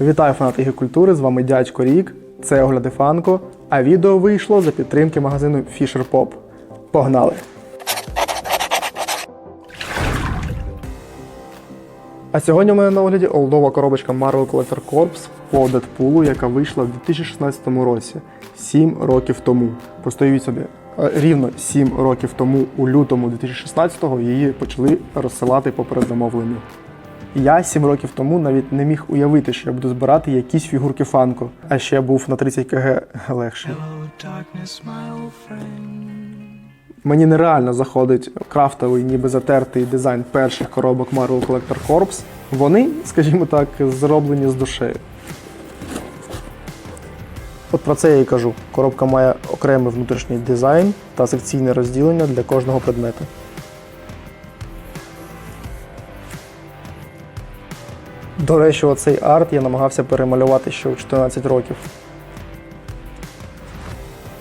Вітаю фанати ігрокультури, з вами дядько Рік, це огляди Фанко, а відео вийшло за підтримки магазину Fisher Pop. Погнали! А сьогодні у мене на огляді олдова коробочка Marvel Collector Corps по Дедпулу, яка вийшла в 2016 році, 7 років тому. Постоїть собі. е, Рівно 7 років тому, у лютому 2016-го, її почали розсилати по передзамовленню. Я 7 років тому навіть не міг уявити, що я буду збирати якісь фігурки фанко, а ще був на 30 кг friend. Мені нереально заходить крафтовий, ніби затертий дизайн перших коробок Marvel Collector Corps. Вони, скажімо так, зроблені з душею. От про це я і кажу. Коробка має окремий внутрішній дизайн та секційне розділення для кожного предмета. До речі, оцей арт я намагався перемалювати ще у 14 років.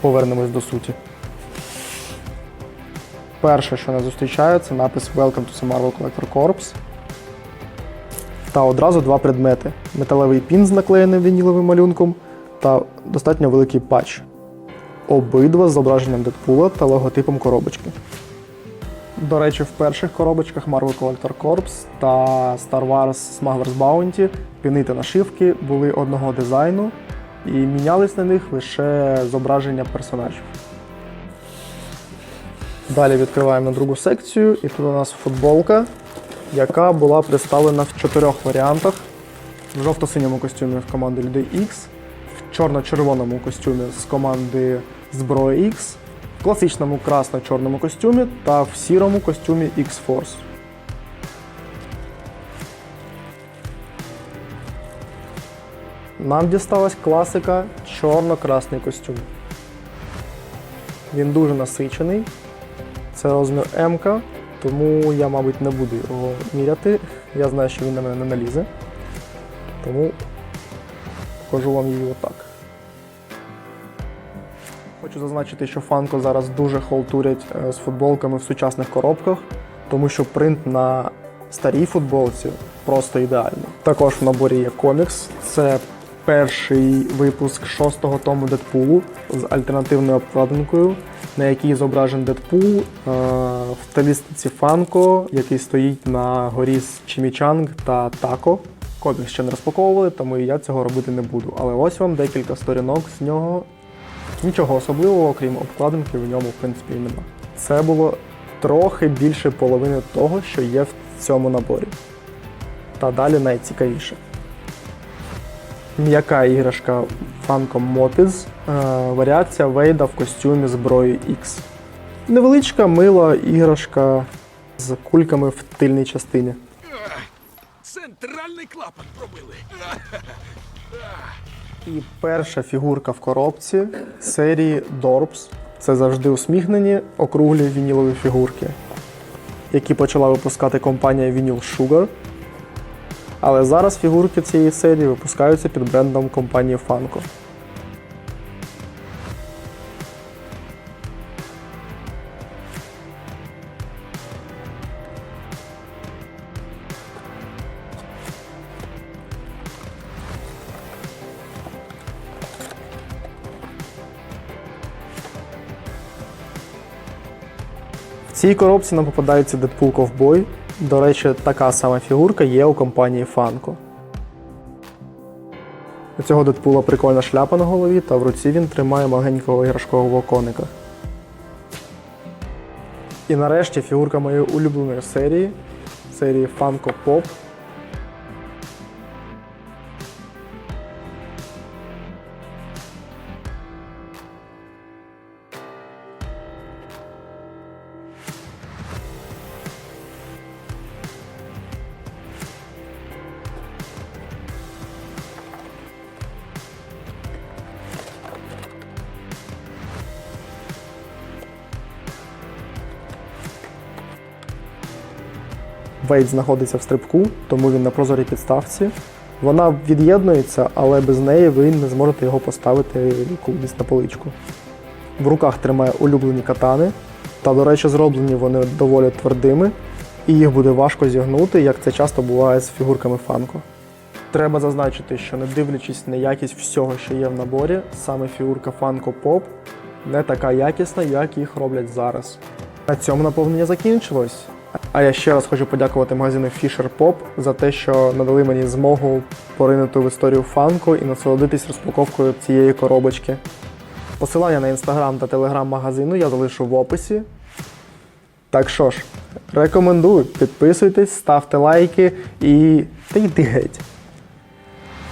Повернемось до суті. Перше, що нас зустрічає, це напис Welcome to the Marvel Collector Corps. Та одразу два предмети: металевий пін з наклеєним вініловим малюнком та достатньо великий патч. Обидва з зображенням Дедпула та логотипом коробочки. До речі, в перших коробочках Marvel Collector Corps та Star Wars Smuggler's Bounty піни та нашивки були одного дизайну і мінялись на них лише зображення персонажів. Далі відкриваємо другу секцію, і тут у нас футболка, яка була представлена в чотирьох варіантах: в жовто-синьому костюмі в команди Людей X, в чорно-червоному костюмі з команди Зброя X, класичному красно-чорному костюмі та в сірому костюмі X-Force. Нам дісталась класика чорно-красний костюм. Він дуже насичений. Це розмір М, тому я, мабуть, не буду його міряти. Я знаю, що він на мене не налізе. Тому покажу вам її отак. Хочу зазначити, що Фанко зараз дуже халтурять е, з футболками в сучасних коробках, тому що принт на старій футболці просто ідеальний. Також в наборі є комікс. Це перший випуск шостого тому Дедпулу з альтернативною обкладинкою, на якій зображен Дедпул е, в стилістиці Фанко, який стоїть на горі з Чімічанг та Тако. Комікс ще не розпаковували, тому і я цього робити не буду. Але ось вам декілька сторінок з нього. Нічого особливого, окрім обкладинки, в ньому, в принципі, нема. Це було трохи більше половини того, що є в цьому наборі. Та далі найцікавіше. М'яка іграшка Funko Mopiz, е, варіація Вейда в костюмі зброї X. Невеличка мила іграшка з кульками в тильній частині. Центральний клапан пробили. І перша фігурка в коробці серії Dorps. Це завжди усміхнені округлі вінілові фігурки, які почала випускати компанія Vinyl Sugar. Але зараз фігурки цієї серії випускаються під брендом компанії Funko. Цій коробці нам попадається Deadpool Ковбой. До речі, така сама фігурка є у компанії Funko. У цього Дедпула прикольна шляпа на голові, та в руці він тримає маленького іграшкового коника. І нарешті фігурка моєї улюбленої серії серії Funko Pop. Вейд знаходиться в стрибку, тому він на прозорій підставці. Вона від'єднується, але без неї ви не зможете його поставити кудись на поличку. В руках тримає улюблені катани, та, до речі, зроблені вони доволі твердими, і їх буде важко зігнути, як це часто буває з фігурками фанко. Треба зазначити, що не дивлячись на якість всього, що є в наборі, саме фігурка Funko Pop не така якісна, як їх роблять зараз. На цьому наповнення закінчилось. А я ще раз хочу подякувати магазину Fisher Pop за те, що надали мені змогу поринути в історію фанку і насолодитись розпаковкою цієї коробочки. Посилання на інстаграм та телеграм магазину я залишу в описі. Так що ж, рекомендую, підписуйтесь, ставте лайки і та йди геть.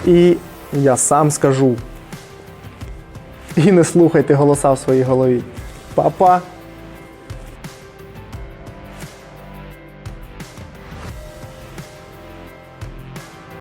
І я сам скажу. І не слухайте голоса в своїй голові. Па-па!